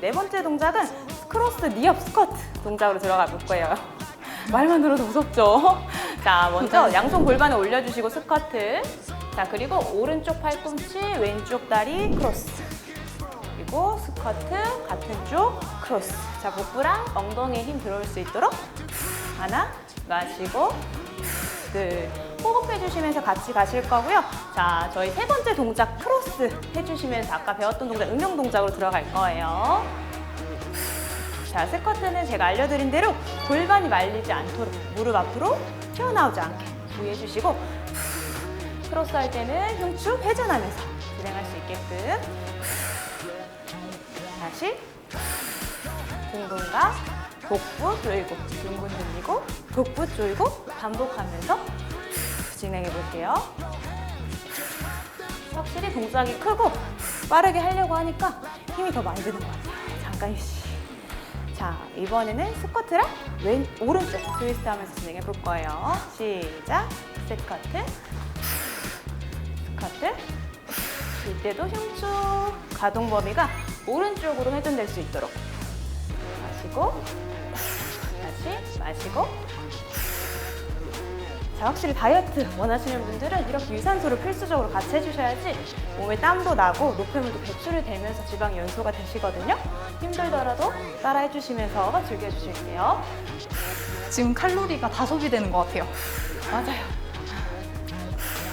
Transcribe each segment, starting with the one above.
네 번째 동작은 크로스 니업 스쿼트 동작으로 들어가 볼 거예요. 말만 들어도 무섭죠? 자, 먼저 양손 골반에 올려주시고 스쿼트. 자, 그리고 오른쪽 팔꿈치, 왼쪽 다리 크로스. 그리고 스쿼트, 같은 쪽 크로스. 자, 복부랑 엉덩이에 힘 들어올 수 있도록 하나, 마시고 둘. 호흡 해 주시면서 같이 가실 거고요. 자, 저희 세 번째 동작 크로스 해 주시면서 아까 배웠던 동작 응용 동작으로 들어갈 거예요. 자, 스쿼트는 제가 알려드린 대로 골반이 말리지 않도록 무릎 앞으로 튀어나오지 않게 주의해 주시고 크로스 할 때는 흉추 회전하면서 진행할 수 있게끔 다시 등근과 복부 조이고 등근 늘리고 복부 조이고 반복하면서 진행해 볼게요. 확실히 동작이 크고 빠르게 하려고 하니까 힘이 더 많이 드는 것 같아요. 잠깐 휴식. 자, 이번에는 스쿼트랑 왼, 오른쪽 트위스트 하면서 진행해 볼 거예요. 시작. 스쿼트. 스쿼트. 이때도 흉추 가동 범위가 오른쪽으로 회전될 수 있도록 마시고 다시 마시고 자, 확실히 다이어트 원하시는 분들은 이렇게 유산소를 필수적으로 같이 해주셔야지 몸에 땀도 나고 노폐물도 배출이 되면서 지방이 연소가 되시거든요. 힘들더라도 따라 해주시면서 즐겨주실게요. 지금 칼로리가 다 소비되는 것 같아요. 맞아요.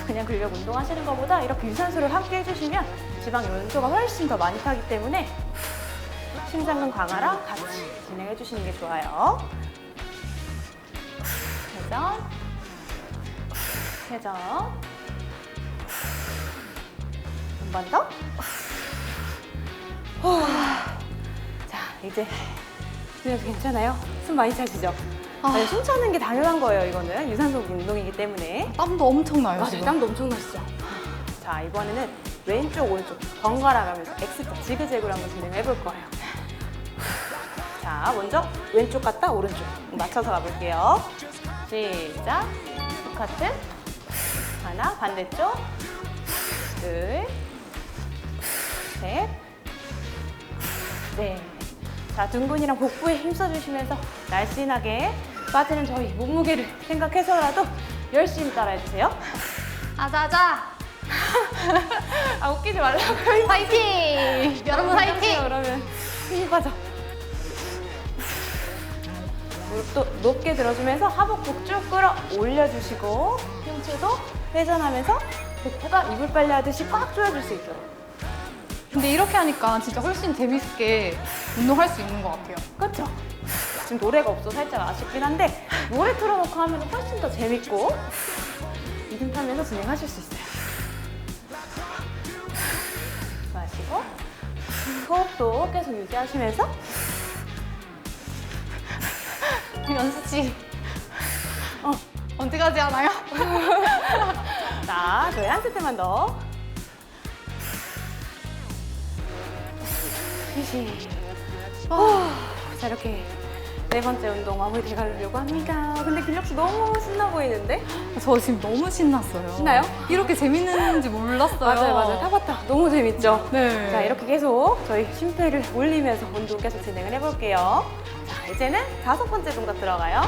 그냥 근력 운동하시는 것보다 이렇게 유산소를 함께 해주시면 지방 연소가 훨씬 더 많이 타기 때문에 심장근 강화랑 같이 진행해 주시는 게 좋아요. 회전, 회전. 한번 더. 후. 자, 이제 그냥 괜찮아요? 숨 많이 차시죠? 아. 아니, 숨 차는 게 당연한 거예요, 이거는. 유산소 운동이기 때문에. 땀도 엄청 나요, 맞아요. 지금. 땀도 엄청 나시죠? 자, 이번에는 왼쪽, 오른쪽 번갈아 가면서 X자, 지그재그로 한번 진행해 볼 거예요. 자, 먼저 왼쪽 갔다 오른쪽 맞춰서 가볼게요. 시작. 스쿼트. 하나, 반대쪽. 둘. 셋. 네. 자, 등근이랑 복부에 힘써주시면서 날씬하게 빠지는 저희 몸무게를 생각해서라도 열심히 따라해주세요. 아자아자! 아, 웃기지 말라고요. 화이팅! 여러분 화이팅! 그러면 힘이 빠져. 무릎도 높게 들어주면서 하복부 쭉 끌어 올려주시고 흉추도 회전하면서 복부가 이불 빨래 하듯이 꽉 조여줄 수 있도록. 근데 이렇게 하니까 진짜 훨씬 재밌게 운동할 수 있는 것 같아요. 그렇죠? 지금 노래가 없어 살짝 아쉽긴 한데 노래 틀어놓고 하면 훨씬 더 재밌고 리듬 타면서 진행하실 수 있어요. 마시고 호흡도 계속 유지하시면서 연수 씨, 어, 언제까지 하나요? 자 저희 한 세트만 더 휴식 후, 자 이렇게 네 번째 운동 마무리 돼가려고 합니다 근데 근력 씨 너무 신나 보이는데? 저 지금 너무 신났어요. 신나요? 이렇게 재밌는지 몰랐어요. 맞아요 맞아요 타바타 너무 재밌죠? 네. 자 이렇게 계속 저희 심폐를 올리면서 운동 계속 진행을 해볼게요. 자 이제는 다섯 번째 동작 들어가요.